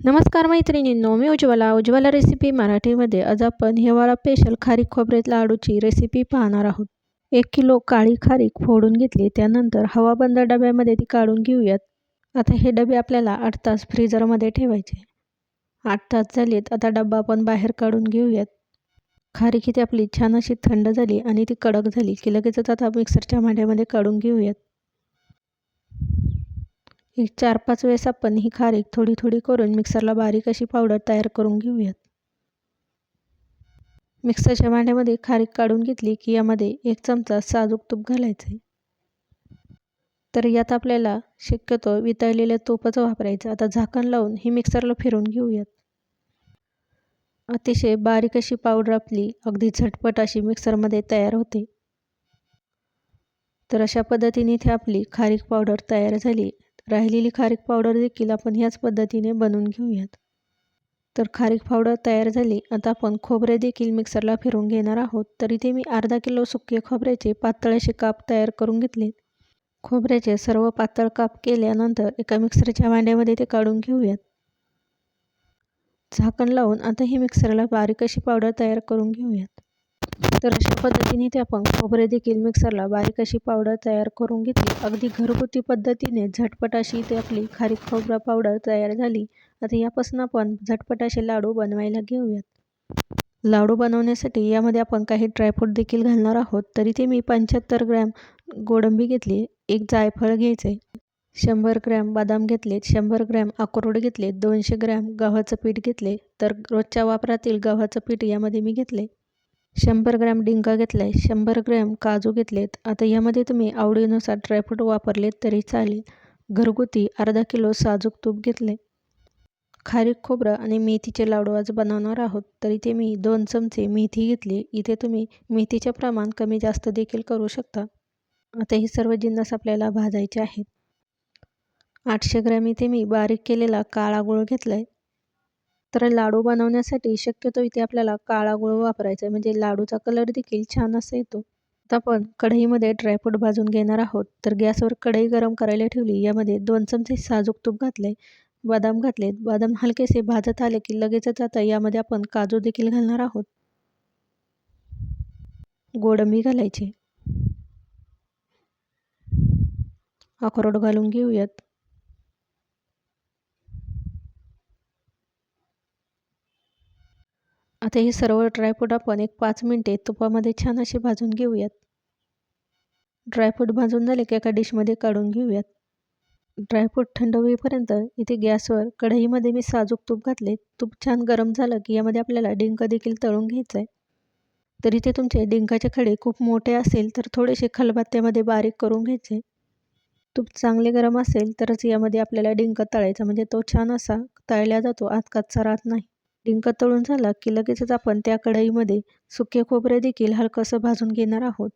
नमस्कार मैत्रिणींनो मी उज्ज्वला. उज्ज्वला रेसिपी मराठीमध्ये आज आपण हिवाळा स्पेशल खारीक खोबरे लाडूची रेसिपी पाहणार आहोत. एक किलो काळी खारीक फोडून घेतली. त्यानंतर हवाबंद डब्यामध्ये ती काढून घेऊयात. आता हे डबे आपल्याला आठ तास फ्रीजरमध्ये ठेवायचे. आठ तास झालेत. आता डब्बा आपण बाहेर काढून घेऊयात. खारीक इथे आपली छान अशी थंड झाली आणि ती कडक झाली की लगेचच आता मिक्सरच्या भांड्यामध्ये काढून घेऊयात. एक चार पाच वेळेस आपण ही खारीक थोडी थोडी करून मिक्सरला बारीक अशी पावडर तयार करून घेऊयात. मिक्सरच्या भांड्यामध्ये खारीक काढून घेतली की यामध्ये एक चमचा साजूक तूप घालायचं आहे तर यात आपल्याला शक्यतो वितळलेल्या तूपच वापरायचं. आता झाकण लावून ही मिक्सरला फिरून घेऊयात. अतिशय बारीक अशी पावडर आपली अगदी झटपट अशी मिक्सरमध्ये तयार होते. तर अशा पद्धतीने इथे आपली खारीक पावडर तयार झाली. राहिलेली खारीक पावडर देखील आपण ह्याच पद्धतीने बनवून घेऊयात. तर खारीक पावडर तयार झाली. आता आपण खोबरे देखील मिक्सरला फिरून घेणार आहोत. तर इथे मी अर्धा किलो सुके खोबऱ्याचे पातळ असे काप तयार करून घेतले. खोबऱ्याचे सर्व पातळ काप केल्यानंतर एका मिक्सरच्या भांड्यामध्ये ते काढून घेऊयात. झाकण लावून आता ही मिक्सरला बारीक अशी पावडर तयार करून घेऊयात. तर अशा पद्धतीने ते आपण खोबरे देखील मिक्सरला बारीक अशी पावडर तयार करून घेतली. अगदी घरगुती पद्धतीने झटपट अशी ते आपली खारीक खोबरा पावडर तयार झाली. आता यापासून आपण झटपट असे लाडू बनवायला घेऊयात. लाडू बनवण्यासाठी यामध्ये आपण काही ड्रायफ्रूट देखील घालणार आहोत. तरी ते मी पंच्याहत्तर ग्रॅम गोडंबी घेतली. एक जायफळ घ्यायचे. शंभर ग्रॅम बदाम घेतलेत शंभर ग्रॅम अक्रोड घेतले. दोनशे ग्रॅम गव्हाचं पीठ घेतले. तर रोजच्या वापरातील गव्हाचं पीठ यामध्ये मी घेतले. शंभर ग्रॅम डिंका घेतला आहे शंभर ग्रॅम काजू घेतलेत. आता यामध्ये तुम्ही आवडीनुसार ड्रायफ्रूट वापरलेत तरी चालेल. घरगुती अर्धा किलो साजूक तूप घेतले खारीक खोबरं आणि मेथीचे लाडू आज बनवणार आहोत तर इथे मी दोन चमचे मेथी घेतली. इथे तुम्ही मेथीचे प्रमाण कमी जास्त देखील करू शकता. आता हे सर्व जिन्नस आपल्याला भाजायचे आहेत. आठशे ग्रॅम इथे मी बारीक केलेला काळा गूळ घेतला आहे तर लाडू बनवण्यासाठी शक्यतो इथे आपल्याला काळा गुळ वापरायचा आहे. म्हणजे लाडूचा कलर देखील छान असा येतो. आता आपण कढईमध्ये ड्रायफ्रूट भाजून घेणार आहोत. तर गॅसवर कढई गरम करायला ठेवली. यामध्ये दोन चमचे साजूक तूप घातले बदाम घातलेत. बदाम हलकेसे भाजत आले की लगेचच आता यामध्ये आपण काजू देखील घालणार आहोत. गोडंबी घालायची. अक्रोड घालून घेऊयात. आता हे सर्व ड्रायफ्रूट आपण एक पाच मिनटे तुपामध्ये छान असे भाजून घेऊयात. ड्रायफ्रूट भाजून झाले की एका डिशमध्ये काढून घेऊयात. ड्रायफ्रूट थंड होईपर्यंत इथे गॅसवर कढईमध्ये मी साजूक तूप घातले. तूप छान गरम झालं की यामध्ये आपल्याला डिंक देखील तळून घ्यायचं आहे तर इथे तुमचे डिंकाचे खडे खूप मोठे असेल तर थोडेसे खलबत्त्यामध्ये बारीक करून घ्यायचे. तूप चांगले गरम असेल तरच यामध्ये आपल्याला डिंक तळायचा म्हणजे तो छान असा तळल्या जातो आत कच्चा राहत नाही. डिंक तळून झाला की लगेचच आपण त्या कढईमध्ये सुके खोबरे देखील हलकंसं भाजून घेणार आहोत.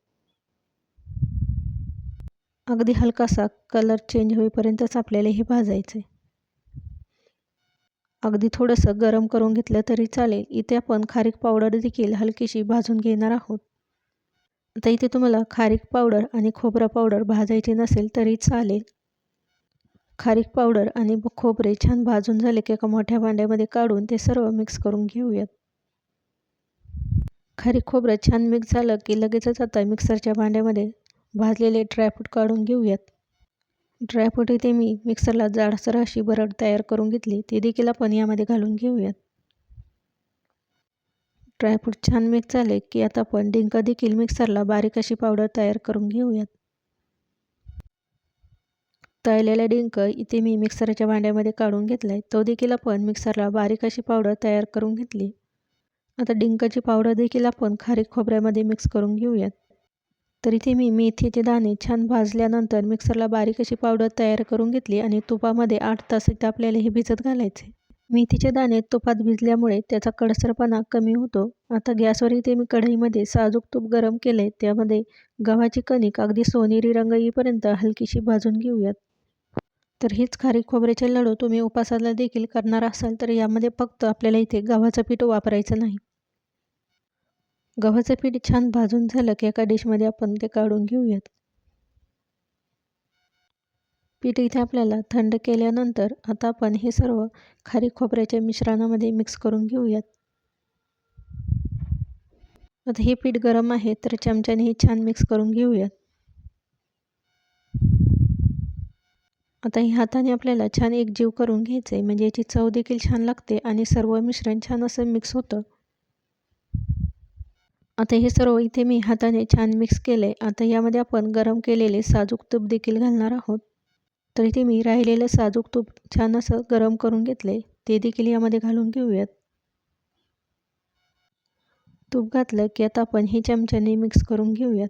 अगदी हलकासा कलर चेंज होईपर्यंतच आपल्याला हे भाजायचं आहे अगदी थोडंसं गरम करून घेतलं तरी चालेल. इथे आपण खारीक पावडर देखील हलकीशी भाजून घेणार आहोत. आता इथे तुम्हाला खारीक पावडर आणि खोबरा पावडर भाजायची नसेल तरी चालेल. खारीक पावडर आणि खोबरे छान भाजून झाले की एका मोठ्या भांड्यामध्ये काढून ते सर्व मिक्स करून घेऊयात. खारीक खोबरं छान मिक्स झालं की लगेचच आता मिक्सरच्या भांड्यामध्ये भाजलेले ड्रायफ्रूट काढून घेऊयात. ड्रायफ्रूट इथे मी मिक्सरला जाडसर अशी बरड तयार करून घेतली ते देखील आपण यामध्ये घालून घेऊयात. ड्रायफ्रूट छान मिक्स झाले की आता आपण डिंक देखील मिक्सरला बारीक अशी पावडर तयार करून घेऊयात. तळलेला डिंक इथे मी मिक्सरच्या भांड्यामध्ये काढून घेतला आहे तो देखील आपण मिक्सरला बारीक अशी पावडर तयार करून घेतली. आता डिंकाची पावडर देखील आपण खारीक खोबऱ्यामध्ये मिक्स करून घेऊयात. तर इथे मी मेथीचे दाणे छान भाजल्यानंतर मिक्सरला बारीक अशी पावडर तयार करून घेतली आणि तुपामध्ये आठ तास इथे आपल्याला हे भिजत घालायचे. मेथीचे दाणे तुपात भिजल्यामुळे त्याचा कडसरपणा कमी होतो. आता गॅसवर इथे मी कढईमध्ये साजूक तूप गरम केले त्यामध्ये गव्हाची कणिक अगदी सोनेरी रंग येईपर्यंत हलकीशी भाजून घेऊयात. तर हेच खारीक खोबऱ्याचे लाडू तुम्ही उपासाला देखील करणार असाल तर यामध्ये फक्त आपल्याला इथे गव्हाचं पीठ वापरायचं नाही. गव्हाचं पीठ छान भाजून झालं की एका डिशमध्ये आपण ते काढून घेऊयात. पीठ इथे आपल्याला थंड केल्यानंतर आता आपण हे सर्व खारीक खोबऱ्याच्या मिश्रणामध्ये मिक्स करून घेऊयात. आता हे पीठ गरम आहे तर चमच्याने हे छान मिक्स करून घेऊयात. आता हे हाताने आपल्याला छान एक जीव करून घ्यायचं आहे म्हणजे याची चव देखील छान लागते आणि सर्व मिश्रण छान असं मिक्स होतं. आता हे सर्व इथे मी हाताने छान मिक्स केले आता यामध्ये आपण गरम केलेले साजूक तूप देखील घालणार आहोत. तर इथे मी राहिलेलं साजूक तूप छान असं गरम करून घेतले ते देखील यामध्ये घालून घेऊयात. तूप घातलं की आता आपण हे चमच्याने मिक्स करून घेऊयात.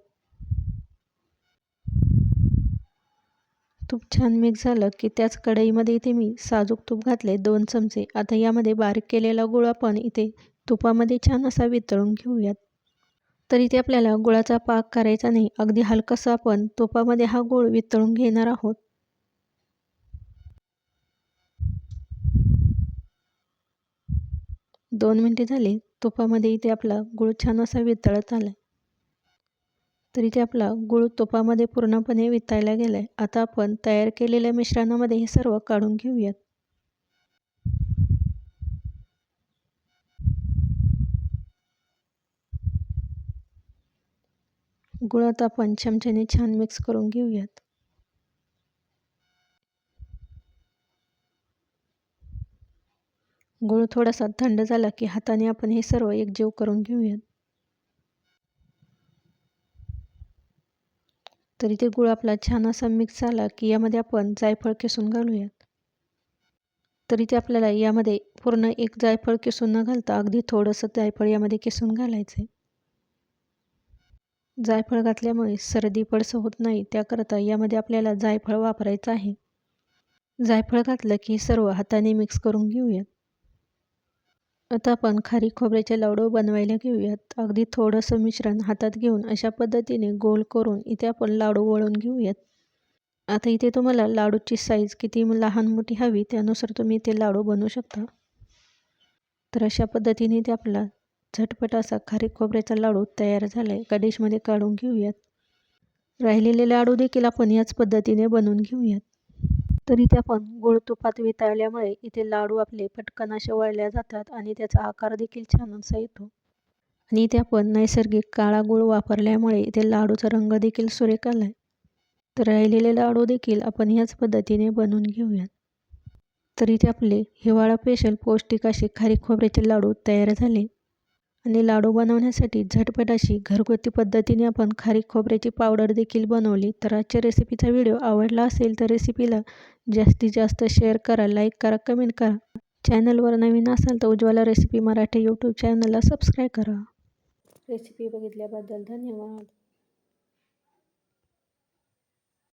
तूप छान मिक्स झालं की त्याच कढईमध्ये इथे मी साजूक तूप घातले दोन चमचे. आता यामध्ये बारीक केलेला गुळ आपण इथे तुपामध्ये छान असा वितळून घेऊयात. तर इथे आपल्याला गुळाचा पाक करायचा नाही अगदी हलकासा आपण तुपामध्ये हा गुळ वितळून घेणार आहोत. दोन मिनटे झाले तुपामध्ये इथे आपला गुळ छान असा वितळत आला तर इथे आपला गुळ तुपामध्ये पूर्णपणे वितायला गेला आहे आता आपण तयार केलेल्या मिश्रणामध्ये हे सर्व काढून घेऊयात. गुळ आता आपण चमच्याने छान मिक्स करून घेऊयात. गुळ थोडासा थंड झाला की हाताने आपण हे सर्व एकजीव करून घेऊयात. तर इथे गुळ आपला छान असा मिक्स झाला की यामध्ये आपण जायफळ किसून घालूयात. तर इथे आपल्याला यामध्ये पूर्ण एक जायफळ किसून न घालता अगदी थोडंसं जायफळ यामध्ये किसून घालायचं आहे जायफळ घातल्यामुळे सर्दी पडसं होत नाही त्याकरता यामध्ये आपल्याला जायफळ वापरायचं आहे. जायफळ घातलं की सर्व हाताने मिक्स करून घेऊयात. आता आपण खारी खोबऱ्याचे लाडू बनवायला घेऊयात. अगदी थोडंसं मिश्रण हातात घेऊन अशा पद्धतीने गोल करून इथे आपण लाडू वळून घेऊयात. आता इथे तुम्हाला लाडूची साईज किती लहान मोठी हवी त्यानुसार तुम्ही ते लाडू बनवू शकता. तर अशा पद्धतीने ते आपला झटपट असा खारीक खोबऱ्याचा लाडू तयार झाला आहे एका डिशमध्ये काढून घेऊयात. राहिलेले लाडू देखील आपण याच पद्धतीने बनवून घेऊयात. तर इथे आपण गोड तुपात वितळल्यामुळे इथे लाडू आपले पटकन असे वळल्या जातात आणि त्याचा आकार देखील छान असा येतो. आणि इथे आपण नैसर्गिक काळा गुळ वापरल्यामुळे इथे लाडूचा रंग देखील सुरेख आला आहे तर राहिलेले लाडू देखील आपण ह्याच पद्धतीने बनवून घेऊयात. तर इथे आपले हिवाळा स्पेशल पौष्टिक असे खारी खोबऱ्याचे लाडू तयार झाले. आणि लाडू बनवण्यासाठी झटपट अशी घरगुती पद्धतीने आपण खारीक खोबऱ्याची पावडर देखील बनवली. तर आजच्या रेसिपीचा व्हिडिओ आवडला असेल तर रेसिपीला जास्तीत जास्त शेअर करा लाईक करा कमेंट करा. चॅनलवर नवीन असाल तर उज्ज्वला रेसिपी मराठी यूट्यूब चॅनलला सबस्क्राईब करा. रेसिपी बघितल्याबद्दल धन्यवाद.